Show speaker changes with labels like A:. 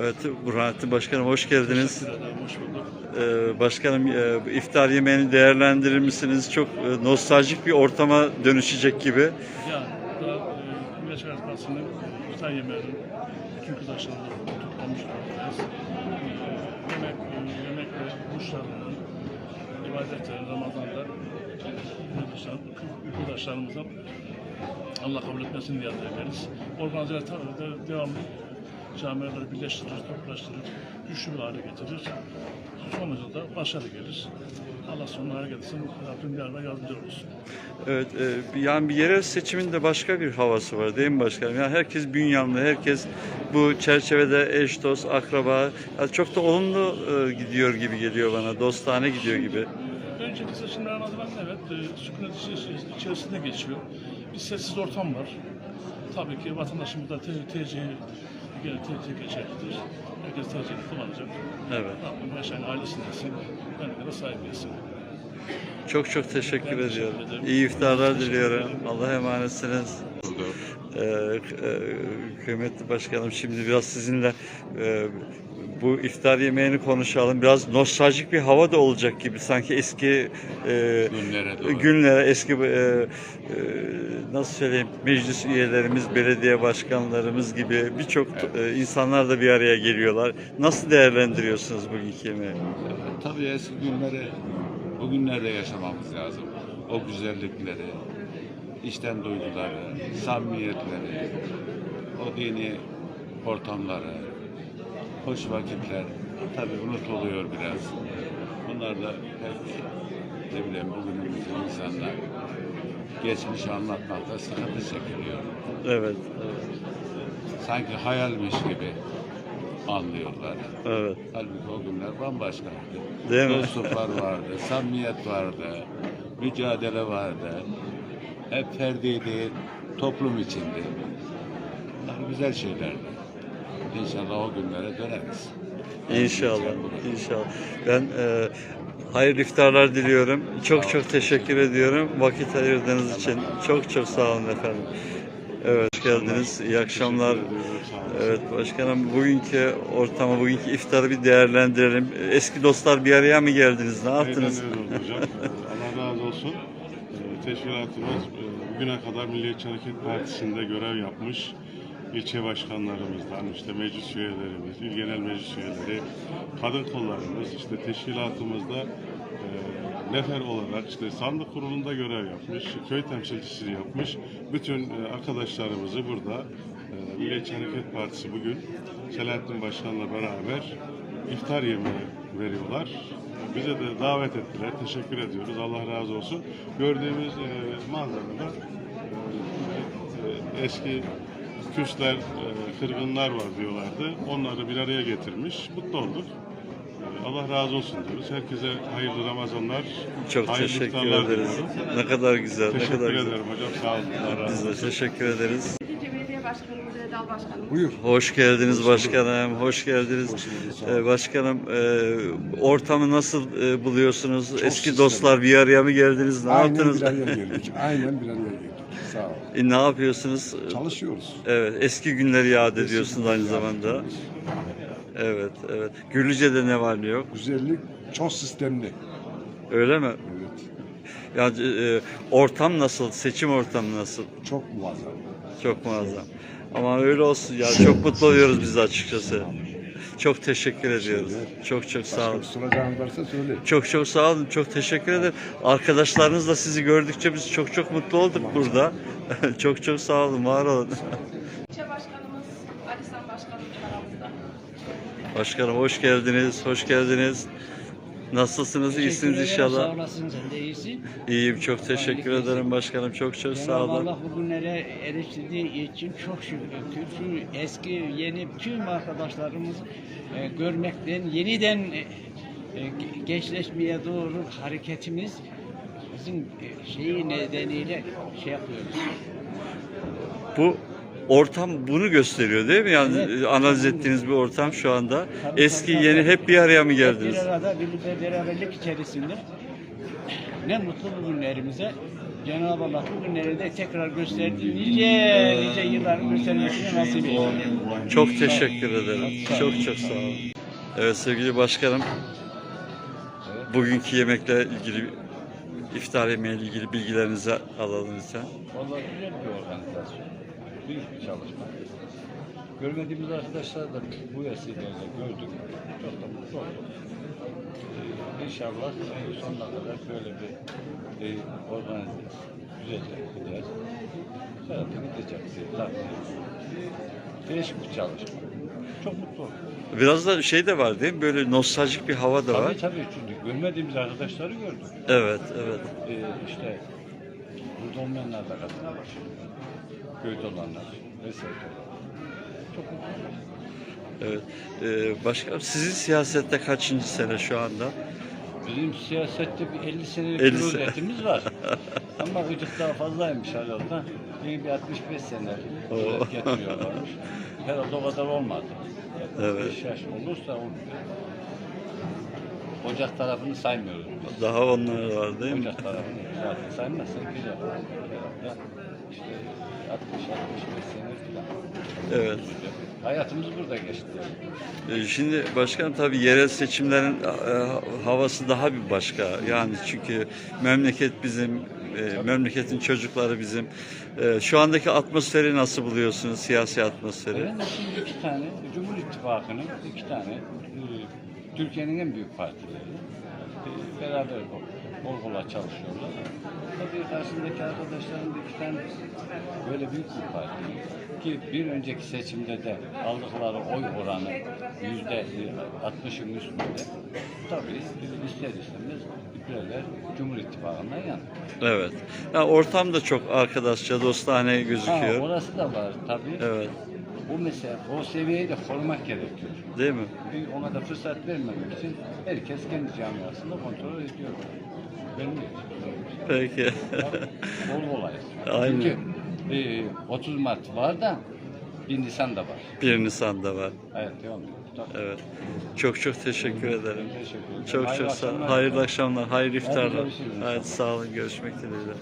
A: Evet Burhanettin Başkanım hoş geldiniz. Ee, başkanım e, iftar yemeğini değerlendirir misiniz? Çok e, nostaljik bir ortama dönüşecek gibi.
B: Ya, burada e, Şehir Partisi'nin iftar yemeğinin bütün kızdaşlarını toplamış durumdayız. E, yemek, e, yemek ve kuşlarının ibadetleri Ramazan'da arkadaşlar, arkadaşlarımıza Allah kabul etmesini niyaz ederiz. Organize de, devamlı camileri birleştirir, toplaştırır, güçlü bir hale getirir. Sonucunda da başarı gelir. Allah sonuna hareket etsin. Rabbim yarına yardımcı olsun.
A: Evet, e, yani bir yerel seçimin de başka bir havası var değil mi başkanım? Yani herkes bünyanlı, herkes bu çerçevede eş, dost, akraba. Yani çok da olumlu e, gidiyor gibi geliyor bana, dostane gidiyor gibi.
B: Önceki seçimler nazaran evet, e, sükunet içerisinde geçiyor. Bir sessiz ortam var. Tabii ki vatandaşımız da te- tercihi gene tercih geçerlidir. Herkes tercihini kullanacak.
A: Evet.
B: Rabbim yaşayan ailesini etsin, ben de sahip etsin.
A: Çok çok teşekkür
B: Ben teşekkür
A: ediyorum.
B: ederim.
A: İyi iftarlar diliyorum.
B: ederim.
A: Allah'a emanetsiniz. Ee, e, kıymetli başkanım şimdi biraz sizinle e, bu iftar yemeğini konuşalım. Biraz nostaljik bir hava da olacak gibi sanki eski e,
C: Günlere doğru.
A: günlere eski e, e, nasıl söyleyeyim meclis üyelerimiz, belediye başkanlarımız gibi birçok e, insanlar da bir araya geliyorlar. Nasıl değerlendiriyorsunuz bugünkü yemeği?
C: Tabii eski günleri bugünlerde yaşamamız lazım. O güzellikleri, içten duyguları, samimiyetleri, o dini ortamları, hoş vakitler tabii unutuluyor biraz. Bunlar da pek ne bileyim bugünümüzün insanlar geçmişi anlatmakta sıkıntı çekiliyor.
A: Evet,
C: Sanki hayalmiş gibi anlıyorlar.
A: evet.
C: Halbuki o günler bambaşkaydı.
A: Değil mi?
C: Dostluklar vardı, samimiyet vardı, mücadele vardı. Hep ferdi değil, toplum içindi. Bunlar güzel şeylerdi. İnşallah o günlere döneriz.
A: İnşallah, inşallah. Ben e, hayırlı iftarlar diliyorum. Çok çok teşekkür ediyorum vakit ayırdığınız için. Çok çok sağ olun efendim. Evet, hoş geldiniz. İyi akşamlar. Evet başkanım bugünkü ortamı, bugünkü iftarı bir değerlendirelim. Eski dostlar bir araya mı geldiniz? Ne yaptınız?
D: Aynen öyle Allah razı olsun. Ee, Teşkilatımız e, bugüne kadar Milliyetçi Hareket Partisi'nde görev yapmış ilçe başkanlarımızdan, işte meclis üyelerimiz, il genel meclis üyeleri, kadın kollarımız, işte teşkilatımızda e, nefer olarak işte sandık kurulunda görev yapmış, köy temsilcisi yapmış. Bütün e, arkadaşlarımızı burada e, Milliyetçi Hareket Partisi bugün Selahattin Başkan'la beraber iftar yemeği veriyorlar. Bize de davet ettiler. Teşekkür ediyoruz. Allah razı olsun. Gördüğümüz e, manzarada e, eski küsler, e, kırgınlar var diyorlardı. Onları bir araya getirmiş. Mutlu olduk. E, Allah razı olsun diyoruz. Herkese hayırlı Ramazanlar.
A: Çok
D: hayırlı
A: teşekkür ederiz.
D: diliyorum.
A: Ne kadar güzel, ne
D: Teşekkür
A: kadar güzel.
D: ederim hocam. Sağ olun. Allah.
A: Biz de teşekkür ederiz.
E: Başkanımız Başkanım.
F: Buyur.
A: Hoş geldiniz başkanım, hoş geldiniz. Ee, başkanım, e, ortamı nasıl e, buluyorsunuz? Eski
F: sistemli.
A: dostlar bir araya mı geldiniz? Ne
F: Aynen
A: yaptınız?
F: bir araya geldik. Aynen bir araya geldik.
A: E, ne yapıyorsunuz?
F: Çalışıyoruz.
A: Evet, eski günleri yad ediyorsunuz aynı zamanda. Evet, evet. Gürlüce'de ne var ne yok?
F: Güzellik çok sistemli.
A: Öyle mi?
F: Evet.
A: Yani e, ortam nasıl? Seçim ortamı nasıl?
F: Çok muazzam.
A: Çok muazzam. Ama öyle olsun ya. Çok mutlu oluyoruz biz de açıkçası. Çok teşekkür ediyoruz. Çok çok sağ olun.
F: Soracağın varsa söyle.
A: Çok çok sağ olun. Çok teşekkür ederim. Arkadaşlarınızla sizi gördükçe biz çok çok mutlu olduk burada. çok çok sağ olun. Var olun.
E: İlçe Başkanımız Alisan Başkanımız aramızda.
A: Başkanım hoş geldiniz. Hoş geldiniz. Nasılsınız? İyisiniz
G: ederim, Sağ
A: inşallah.
G: olasın sen de iyisin.
A: İyiyim. Çok teşekkür
G: Hayırlı
A: ederim başkanım. Çok çok sağ
G: Cenab-ı
A: olun.
G: Allah bugünlere eriştirdiği için çok şükür. Şu eski yeni tüm arkadaşlarımızı e, görmekten yeniden e, e, ge- gençleşmeye doğru hareketimiz bizim e, şeyi nedeniyle şey yapıyoruz.
A: Bu ortam bunu gösteriyor değil mi? Yani
G: Evet.
A: e, analiz ettiğiniz bir ortam şu anda.
G: Tabii,
A: Eski
G: tabii,
A: yeni
G: tabii.
A: hep bir araya mı geldiniz?
G: Bir arada birlikte beraberlik içerisinde ne mutlu bugünlerimize Cenab-ı Allah bu günleri de tekrar gösterdi. Nice nice yılların göstermesini nasip eylesin.
A: Çok teşekkür ederim. Çok çok sağ olun. Evet sevgili başkanım. Bugünkü yemekle ilgili iftar yemeğiyle ilgili bilgilerinizi alalım lütfen.
H: Vallahi güzel bir organizasyon. Büyük bir çalışma. Görmediğimiz arkadaşlar da bu vesileyle gördük. Çok da mutlu olduk. Ee, inşallah sonuna kadar böyle bir e, organize güzel gider. Hayatı gidecek diye tahmin ediyorum. Değişik bir çalışma. Çok mutlu olduk.
A: Biraz da şey de var değil mi? Böyle nostaljik bir hava da var.
H: Tabii tabii çünkü görmediğimiz arkadaşları gördük.
A: Evet, evet.
H: Ee, işte burada olmayanlar da katılmış. Köyde olanlar vesaire. Çok.
A: Evet. Ee, başkanım sizin siyasette kaçıncı sene şu anda?
H: Bizim siyasette bir 50 senelik
A: 50
H: bir
A: sene.
H: üretimiz var. Ama gıcık daha fazlaymış herhalde. Yeni bir 65 sene
A: Oo.
H: getiriyorlarmış. Herhalde o kadar olmadı.
A: Evet.
H: 5 yaş olursa olmuyor. Ocak tarafını saymıyoruz biz.
A: Daha onlar var değil mi?
H: Ocak tarafını zaten saymazsak güzel. Herhalde işte 60-65 sene falan.
A: Evet.
H: Hayatımız burada geçti.
A: Ee, Şimdi başkanım tabii yerel seçimlerin e, havası daha bir başka. Yani çünkü memleket bizim, e, memleketin çocukları bizim. E, Şu andaki atmosferi nasıl buluyorsunuz, siyasi atmosferi?
H: Ben şimdi iki tane Cumhur İttifakı'nın iki tane e, Türkiye'nin en büyük partileri e, beraber kol kola çalışıyorlar. Tabii karşısındaki arkadaşların da iki tane böyle büyük bir parti ki bir önceki seçimde de aldıkları oy oranı yüzde altmışın üstünde. Tabii ister istemez Hükümetler Cumhur İttifakı'ndan yana.
A: Evet. Ya ortam da çok arkadaşça, dostane
H: Ha,
A: gözüküyor.
H: orası da var tabii.
A: Evet.
H: O mesela o seviyeyi de korumak gerekiyor.
A: Değil mi?
H: Bir ona da fırsat vermemek için herkes kendi camiasında kontrol ediyor. Vermiyor.
A: Peki.
H: Bol olayız.
A: Aynen.
H: Çünkü e, 30 Mart var da 1 Nisan da var.
A: 1 Nisan'da var.
H: Evet devam ediyor.
A: Evet. Çok çok teşekkür ederim.
H: Teşekkür ederim.
A: Çok
H: Hayırlı
A: çok sağ
H: akşamlar.
A: Hayırlı akşamlar, hayırlı iftarlar. Evet, sağ olun. Görüşmek dileğiyle.